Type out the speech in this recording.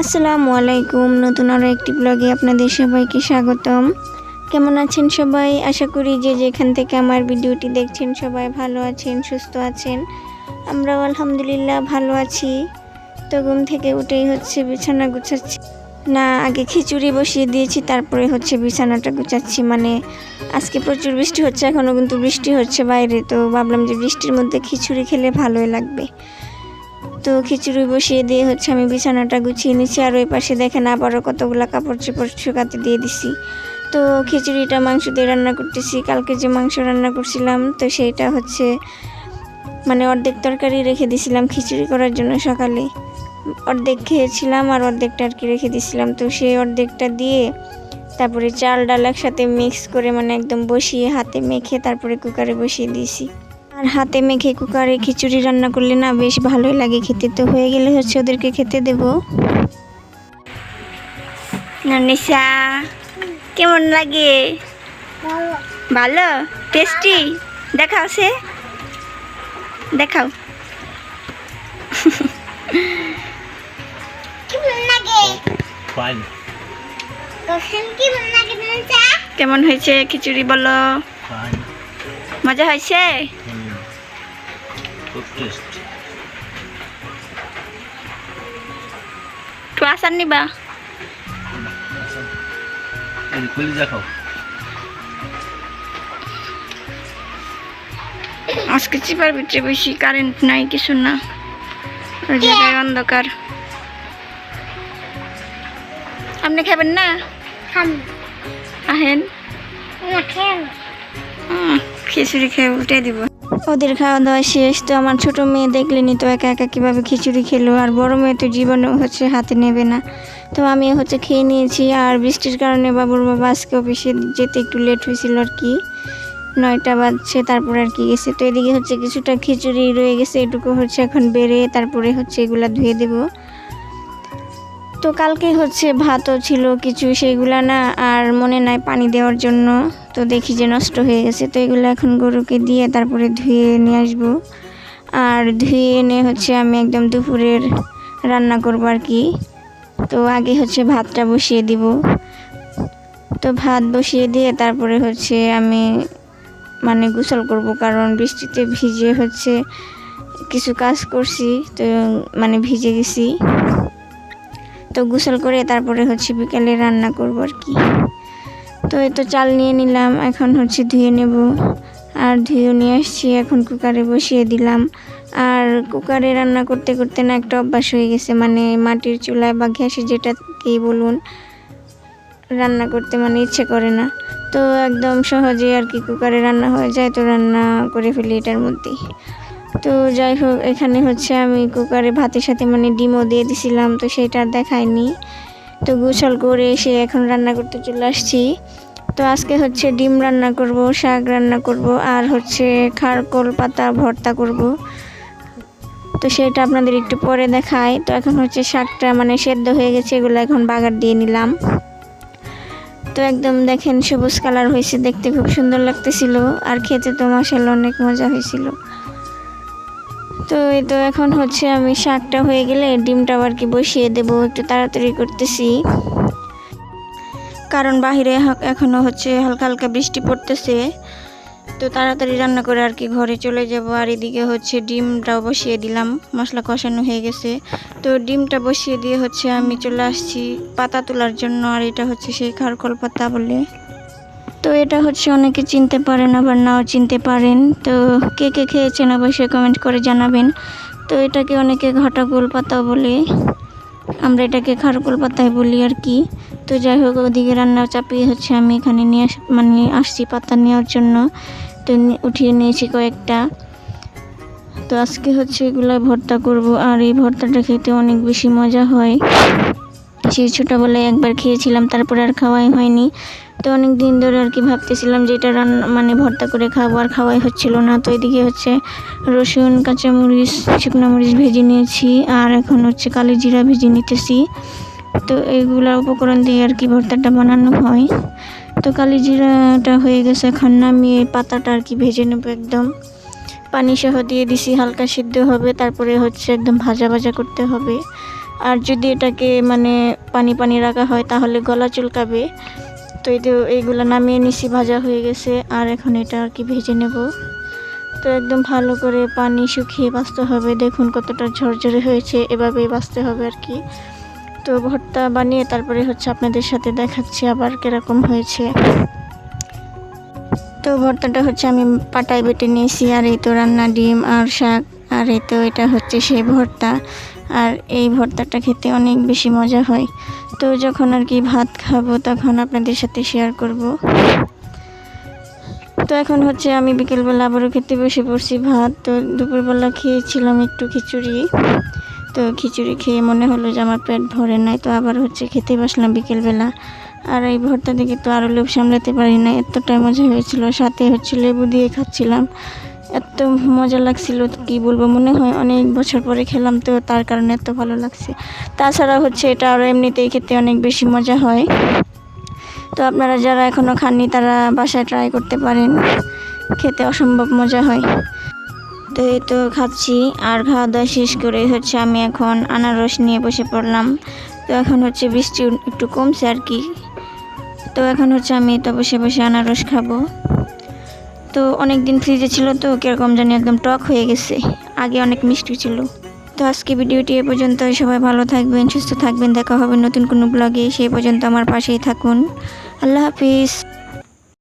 আসসালামু আলাইকুম। নতুন আরও একটি ব্লগে আপনাদের সবাইকে স্বাগতম। কেমন আছেন সবাই? আশা করি যে যেখান থেকে আমার ভিডিওটি দেখছেন সবাই ভালো আছেন, সুস্থ আছেন। আমরাও আলহামদুলিল্লাহ ভালো আছি। তো ঘুম থেকে উঠেই হচ্ছে বিছানা গুছাচ্ছি। না, আগে খিচুড়ি বসিয়ে দিয়েছি, তারপরে হচ্ছে বিছানাটা গুছাচ্ছি। মানে আজকে প্রচুর বৃষ্টি হচ্ছে এখনও কিন্তু বৃষ্টি হচ্ছে বাইরে। তো ভাবলাম যে বৃষ্টির মধ্যে খিচুড়ি খেলে ভালোই লাগবে। তো খিচুড়ি বসিয়ে দিয়ে হচ্ছে আমি বিছানাটা গুছিয়ে নিচ্ছি আর ওই পাশে দেখেন আবারও কতগুলো কাপড় চোপড় শুকাতে দিয়ে দিছি। তো খিচুড়িটা মাংস দিয়ে রান্না করতেছি, কালকে যে মাংস রান্না করছিলাম, তো সেইটা হচ্ছে মানে অর্ধেক তরকারি রেখে দিছিলাম খিচুড়ি করার জন্য সকালে। অর্ধেক খেয়েছিলাম আর অর্ধেকটা আর কি রেখে দিছিলাম, তো সেই অর্ধেকটা দিয়ে তারপরে চাল ডাল একসাথে মিক্স করে মানে একদম বসিয়ে হাতে মেখে তারপরে কুকারে বসিয়ে দিয়েছি। আর হাতে মেখে কুকারে খিচুড়ি রান্না করলে না বেশ ভালোই লাগে খেতে। তো হয়ে গেলে হচ্ছে ওদেরকে খেতে দেব। নানিসা কেমন লাগে? ভালো? টেস্টি? দেখাও সে। দেখাও। কেমন হয়েছে খিচুড়ি বলো? মজা হয়েছে? একটু আসার নিবা। কলিজা খাও। আজকে চিপার ভিতরে বেশি কারেন্ট নাই কিছু না। ওই জায়গায় অন্ধকার। আপনি খাবেন না? আহেন? খিচুড়ি খেয়ে উল্টে দিব। ওদের খাওয়া দাওয়া শেষ তো আমার ছোট মেয়ে দেখলেনি তো একা একা কীভাবে খিচুড়ি খেলো? আর বড় মেয়ে তো জীবনে হচ্ছে হাতে নেবে না। তো আমি হচ্ছে খেয়ে নিয়েছি। আর বৃষ্টির কারণে বাবুর বাবা আজকে অফিসে যেতে একটু লেট হয়েছিল আর কি। নয়টা বাজছে, তারপরে আর কি গেছে। তো এদিকে হচ্ছে কিছুটা খিচুড়ি রয়ে গেছে, এটুকু হচ্ছে এখন বেড়ে তারপরে হচ্ছে এগুলা ধুয়ে দেবো। তো কালকে হচ্ছে ভাতও ছিল, কিছু সেইগুলা না, আর মনে নাই পানি দেওয়ার জন্য। তো দেখি যে নষ্ট হয়ে গেছে, তো এগুলো এখন গরুকে দিয়ে তারপরে ধুয়ে নিয়ে আসব। আর ধুয়ে এনে হচ্ছে আমি একদম দুপুরের রান্না করব আর কি। তো আগে হচ্ছে ভাতটা বসিয়ে দিব। তো ভাত বসিয়ে দিয়ে তারপরে হচ্ছে আমি মানে গোসল করব, কারণ বৃষ্টিতে ভিজে হচ্ছে কিছু কাজ করছি, তো মানে ভিজে গেছি। তো গোসল করে তারপরে হচ্ছে বিকালে রান্না করব আর কি। তো এই তো চাল নিয়ে নিলাম, এখন হচ্ছে ধুয়ে নেব। আর ধুয়ে নিয়ে আসছি, এখন কুকারে বসিয়ে দিলাম। আর কুকারে রান্না করতে করতে না একটা অভ্যাস হয়ে গেছে মানে মাটির চুলায় বা গ্যাসে যেটাকেই বলুন, রান্না করতে মানে ইচ্ছে করে না। তো একদম সহজে আর কি কুকারে রান্না হয়ে যায়, তো রান্না করে ফেলি এটার মধ্যেই। তো যাই হোক, এখানে হচ্ছে আমি কুকারে ভাতের সাথে মানে ডিমও দিয়ে দিছিলাম, তো সেটা দেখায়নি। তো গোসল করে এসে এখন রান্না করতে চলে আসছি। তো আজকে হচ্ছে ডিম রান্না করব, শাক রান্না করব, আর হচ্ছে খারকোল পাতা ভর্তা করব। তো সেটা আপনাদের একটু পরে দেখাই। তো এখন হচ্ছে শাকটা মানে সেদ্ধ হয়ে গেছে, এগুলো এখন বাগার দিয়ে নিলাম। তো একদম দেখেন সবুজ কালার হয়েছে, দেখতে খুব সুন্দর লাগতেছিল। আর খেতে তো মাসাল্লাহ অনেক মজা হয়েছিল। তো এই তো এখন হচ্ছে আমি শাকটা হয়ে গেলে ডিমটা আর কি বসিয়ে দেবো, একটু তাড়াতাড়ি করতেছি। কারণ বাহিরে হ- এখনও হচ্ছে হালকা হালকা বৃষ্টি পড়তেছে। তো তাড়াতাড়ি রান্না করে আর কি ঘরে চলে যাব। আর এদিকে হচ্ছে ডিমটাও বসিয়ে দিলাম, মশলা কষানো হয়ে গেছে। তো ডিমটা বসিয়ে দিয়ে হচ্ছে আমি চলে আসছি পাতা তোলার জন্য, আর এটা হচ্ছে সেই খারকল পাতা বলে। তো এটা হচ্ছে অনেকে চিনতে পারেন আবার নাও চিনতে পারেন। তো কে কে খেয়েছেন অবশ্যই কমেন্ট করে জানাবেন। তো এটাকে অনেকে ঘাটাগুল পাতা বলে। আমরা এটাকে খারকুল পাতায় বলি আর কি। তো যাই হোক, ওদিকে রান্না চাপিয়ে হচ্ছে আমি এখানে নিয়ে আস মানে আসছি পাতা নেওয়ার জন্য। তো উঠিয়ে নিয়েছি কয়েকটা। তো আজকে হচ্ছে এগুলো ভর্তা করব। আর এই ভর্তাটা খেতে অনেক বেশি মজা হয়। সেই ছোটোবেলায় একবার খেয়েছিলাম, তারপরে আর খাওয়াই হয়নি। তো অনেক দিন ধরে আর কি ভাবতেছিলাম যে এটা রান্না মানে ভর্তা করে খাব, আর খাওয়াই হচ্ছিল না। তো এদিকে হচ্ছে রসুন, কাঁচামরিচ, শুকনো মরিচ ভেজে নিয়েছি, আর এখন হচ্ছে কালি জিরা ভেজে নিতেছি। তো এইগুলা উপকরণ দিয়ে আর কি ভর্তাটা বানানো হয়। তো কালি জিরাটা হয়ে গেছে এখন, নামিয়ে পাতাটা আর কি ভেজে নেব একদম। পানি সহ দিয়ে দিছি, হালকা সিদ্ধ হবে, তারপরে হচ্ছে একদম ভাজা ভাজা করতে হবে। আর যদি এটাকে মানে পানি পানি রাখা হয়, তাহলে গলা চুলকাবে। তো এই তো এইগুলো নামিয়ে নিছি, ভাজা হয়ে গেছে। আর এখন এটা আর কি ভেজে নেব। তো একদম ভালো করে পানি শুকিয়ে বাঁচতে হবে। দেখুন কতটা ঝরঝরে হয়েছে, এভাবেই বাঁচতে হবে আর কি। তো ভর্তা বানিয়ে তারপরে হচ্ছে আপনাদের সাথে দেখাচ্ছি আবার কীরকম হয়েছে। তো ভর্তাটা হচ্ছে আমি পাটায় বেটে নিয়েছি। আর এই তো রান্না ডিম আর শাক। আর এই তো এটা হচ্ছে সেই ভর্তা। আর এই ভর্তাটা খেতে অনেক বেশি মজা হয়। তো যখন আর কি ভাত খাব, তখন আপনাদের সাথে শেয়ার করব। তো এখন হচ্ছে আমি বিকেলবেলা আবারও খেতে বসে পড়ছি ভাত। তো দুপুরবেলা খেয়েছিলাম একটু খিচুড়ি। তো খিচুড়ি খেয়ে মনে হলো যে আমার পেট ভরে নাই, তো আবার হচ্ছে খেতে বসলাম বিকেলবেলা। আর এই ভর্তা দেখে তো আরও লোভ সামলাতে পারি না, এতটাই মজা হয়েছিল। সাথে হচ্ছে লেবু দিয়ে খাচ্ছিলাম। এত মজা লাগছিল, কি বলব, মনে হয় অনেক বছর পরে খেলাম তো, তার কারণে এত ভালো লাগছে। তাছাড়া হচ্ছে এটা আরও এমনিতেই খেতে অনেক বেশি মজা হয়। তো আপনারা যারা এখনও খাননি, তারা বাসায় ট্রাই করতে পারেন। খেতে অসম্ভব মজা হয়। তো এই তো খাচ্ছি, আর খাওয়া দাওয়া শেষ করে হচ্ছে আমি এখন আনারস নিয়ে বসে পড়লাম। তো এখন হচ্ছে বৃষ্টি একটু কমছে আর কি। তো এখন হচ্ছে আমি তো বসে বসে আনারস খাব। তো অনেক দিন ফ্রিজে ছিল তো কীরকম জানি একদম টক হয়ে গেছে। আগে অনেক মিষ্টি ছিল। তো আজকে ভিডিওটি এ পর্যন্ত সবাই ভালো থাকবেন, সুস্থ থাকবেন। দেখা হবে নতুন কোনো ব্লগে সেই পর্যন্ত আমার পাশেই থাকুন। আল্লাহ হাফিজ।